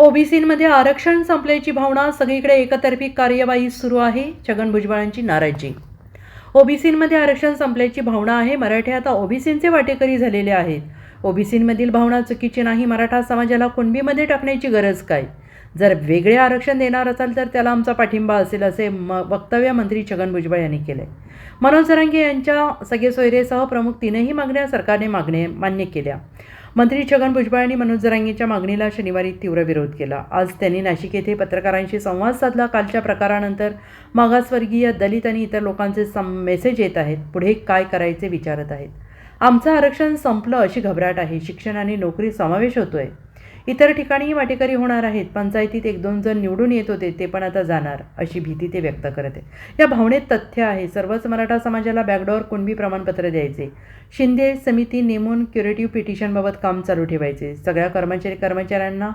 ओबीसीमध्ये आरक्षण संपल्याची भावना सगळीकडे एकतर्फी कार्यवाही सुरू आहे. छगन भुजबळांची नाराजी. ओबीसीमध्ये आरक्षण संपल्याची भावना आहे. मराठे आता ओबीसींचे वाटेकरी झालेले आहेत. ओबीसींमधील भावना चुकीची नाही. मराठा समाजाला कुणबीमध्ये टाकण्याची गरज काय? जर वेगळे आरक्षण देणार असाल तर त्याला आमचा पाठिंबा असेल असे म वक्तव्य मंत्री छगन भुजबळ यांनी केले मनोज सरांगे यांच्या सगळे सोयरेसह प्रमुख तीनही मागण्या सरकारने मागणे मान्य केल्या. मंत्री छगन भुजबळ यांनी मनोज जरांगेच्या मागणीला शनिवारी तीव्र विरोध केला. आज त्यांनी नाशिक येथे पत्रकारांशी संवाद साधला. कालच्या प्रकारानंतर मागासवर्गीय दलित आणि इतर लोकांचे सम मेसेज येत आहेत. पुढे काय करायचे विचारत आहेत. आमचं आरक्षण संपलं अशी घबराट आहे. शिक्षण आणि नोकरी समावेश होतोय. इतर ठिकाणीही वाटेकरी होणार आहेत. पंचायतीत एक दोन जण निवडून येत होते ते पण आता जाणार अशी भीती ते व्यक्त करत आहेत. या भावनेत तथ्य आहे सर्वच मराठा समाजाला बॅकडोअर कुणबी प्रमाणपत्र द्यायचे. शिंदे समिती नेमून क्युरेटिव्ह पिटिशनबाबत काम चालू ठेवायचे. सगळ्या कर्मचारी कर्मचाऱ्यांना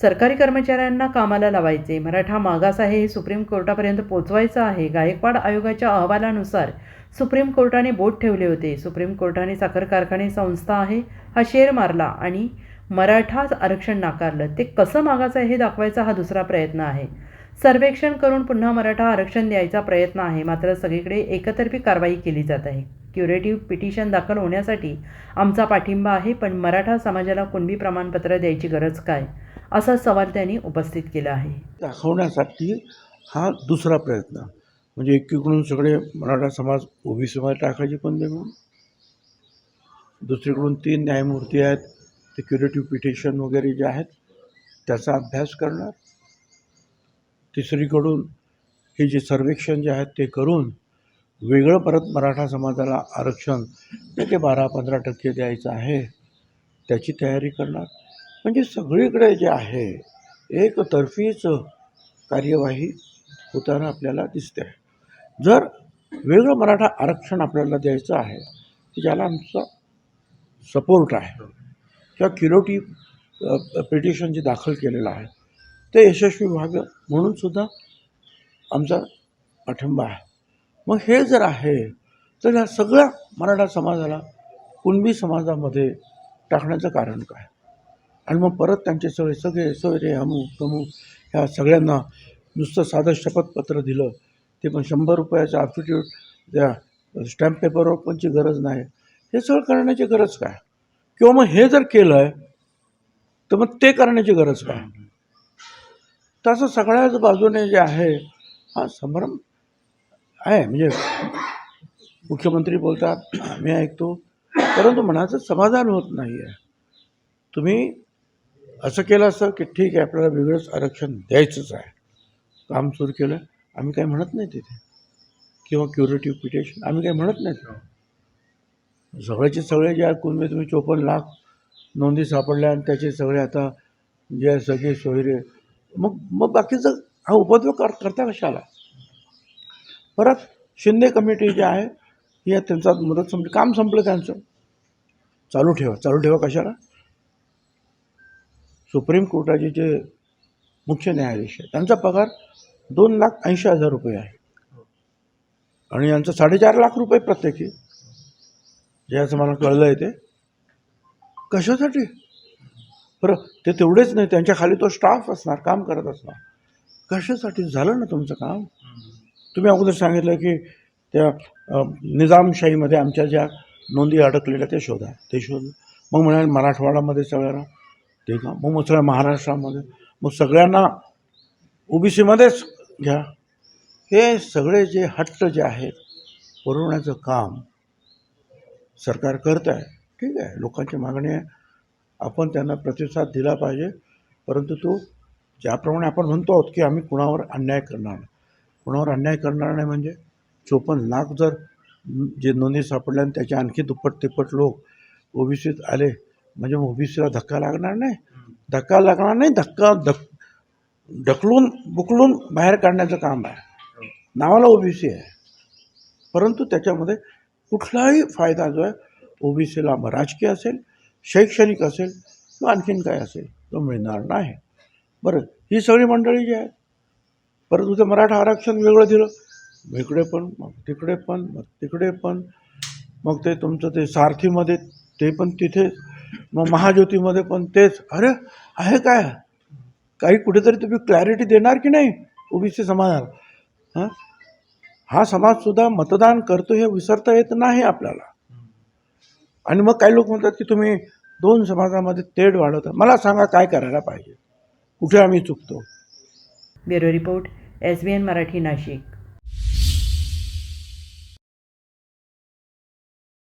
सरकारी कर्मचाऱ्यांना कामाला लावायचे. मराठा मागास आहे हे सुप्रीम कोर्टापर्यंत पोचवायचं आहे. गायकवाड आयोगाच्या अहवालानुसार सुप्रीम कोर्टाने बोट ठेवले होते. सुप्रीम कोर्टाने साखर कारखाने संस्था आहे हा शेर मारला आणि मराठा आरक्षण नाकारलं. ते कसं मागायचं आहे हे दाखवायचा हा दुसरा प्रयत्न आहे. सर्वेक्षण करून पुन्हा मराठा आरक्षण द्यायचा प्रयत्न आहे. मात्र सगळीकडे एकतर्फी कारवाई केली जात आहे. क्युरेटिव्ह पिटिशन दाखल होण्यासाठी आमचा पाठिंबा आहे पण मराठा समाजाला कुणबी प्रमाणपत्र द्यायची गरज काय? असा सवाल त्यांनी उपस्थित केला आहे. दाखवण्यासाठी हा दुसरा प्रयत्न. म्हणजे एकीकडून सगळे मराठा समाज ओबीसीमध्ये टाकायचे पण म्हणून? दुसरीकडून तीन न्यायमूर्ती आहेत. ते क्युरेटिव्ह पिटिशन वगैरे जे आहेत त्याचा अभ्यास करणार. तिसरीकडून हे जे सर्वेक्षण जे आहेत ते करून वेगळं परत मराठा समाजाला आरक्षण ते ते बारा पंधरा टक्के द्यायचं आहे त्याची तयारी करणार. म्हणजे सगळीकडे जे आहे एकतर्फीच कार्यवाही होताना आपल्याला दिसते. जर वेगळं मराठा आरक्षण आपल्याला द्यायचं आहे की ज्याला आमचा सपोर्ट आहे किंवा क्युरोटी पिटिशन जे दाखल केलेलं आहे ते यशस्वी व्हावं म्हणून सुद्धा आमचा पाठिंबा आहे. मग हे जर आहे तर ह्या सगळ्या मराठा समाजाला कुणबी समाजामध्ये टाकण्याचं कारण काय? आणि मग परत त्यांचे सगळे सगळे सोयरे अमुक तमुक ह्या सगळ्यांना नुसतं साधं शपथपत्र दिलं ते पण शंभर रुपयाचं ॲफिडेविट त्या स्टॅम्प पेपरवर पणची गरज नाही हे सगळं करण्याची गरज काय? किंवा मग हे जर केलं आहे तर मग ते करण्याची गरज काय? तसं सगळ्याच बाजूने जे आहे हा संभ्रम आहे. म्हणजे मुख्यमंत्री बोलतात आम्ही ऐकतो. परंतु मनाचं समाधान होत नाही आहे तुम्ही असं केलं असं की ठीक आहे आपल्याला वेगळंच आरक्षण द्यायचंच आहे. काम सुरू केलं आम्ही काही म्हणत नाही तिथे. किंवा क्युरेटिव्ह पिटिशन आम्ही काही म्हणत नाही. सगळ्याचे सगळे जे आहेत कुणबी तुम्ही चोपन्न लाख नोंदी सापडल्या आणि त्याचे सगळे आता जे सगळे सोयरे. मग मग बाकीचं हा उपद्रव कर करता कशाला? परत शिंदे कमिटी जी आहे ही त्यांचा मदत संपली. काम संपलं त्यांचं. चालू ठेवा. चालू ठेवा कशाला? सुप्रीम कोर्टाचे जे मुख्य न्यायाधीश आहे त्यांचा पगार दोन लाख ऐंशी हजार रुपये आहे. आणि यांचं साडेचार लाख रुपये प्रत्येकी. जे असं मला कळलं आहे ते. कशासाठी? बरं ते तेवढेच नाही. त्यांच्या खाली तो स्टाफ असणार काम करत असणार. कशासाठी? झालं ना तुमचं काम? तुम्ही अगोदर सांगितलं की त्या निजामशाहीमध्ये आमच्या ज्या नोंदी अडकलेल्या ते शोधा. ते शोध. मग म्हणाल मराठवाड्यामध्ये सगळ्यांना ते का मग मग सगळ्या महाराष्ट्रामध्ये. मग सगळ्यांना ओबीसीमध्येच घ्या. हे सगळे जे हट्ट जे आहेत पुरवण्याचं काम सरकार करत आहे ठीक आहे. लोकांची मागणी आहे आपण त्यांना प्रतिसाद दिला पाहिजे. परंतु तो ज्याप्रमाणे आपण म्हणतो आहोत की आम्ही कुणावर अन्याय करणार नाही. कुणावर अन्याय करणार नाही म्हणजे चोपन्न लाख जर जे नोंदी सापडल्या आणि त्याचे आणखी दुप्पट तिप्पट लोक ओबीसीत आले म्हणजे ओबीसीला धक्का लागणार नाही. धक्का लागणार नाही धक्का धक ढकलून बुकलून बाहेर काढण्याचं काम आहे. नावाला ओबीसी आहे. परंतु त्याच्यामध्ये कुठलाही फायदा जो आहे ओबीसीला मग राजकीय असेल शैक्षणिक असेल किंवा आणखीन काय असेल तो मिळणार नाही. बरं ही सगळी मंडळी जी आहेत परत तुझं मराठा आरक्षण वेगळं दिलं इकडे पण मग तिकडे पण मग तिकडे पण मग ते तुमचं ते सारथीमध्ये ते पण तिथेच मग महाज्योतीमध्ये पण तेच. अरे आहे काय? काही कुठेतरी तुम्ही क्लॅरिटी देणार की नाही? ओबीसी समाजाला. हां? हा समाजसुद्धा मतदान करतो हे विसरता येत नाही आपल्याला. आणि मग काही लोक म्हणतात की तुम्ही दोन समाजामध्ये तेढ वाढवता. मला सांगा काय करायला पाहिजे? कुठे आम्ही चुकतो? Bureau report S B N Marathi Nashik.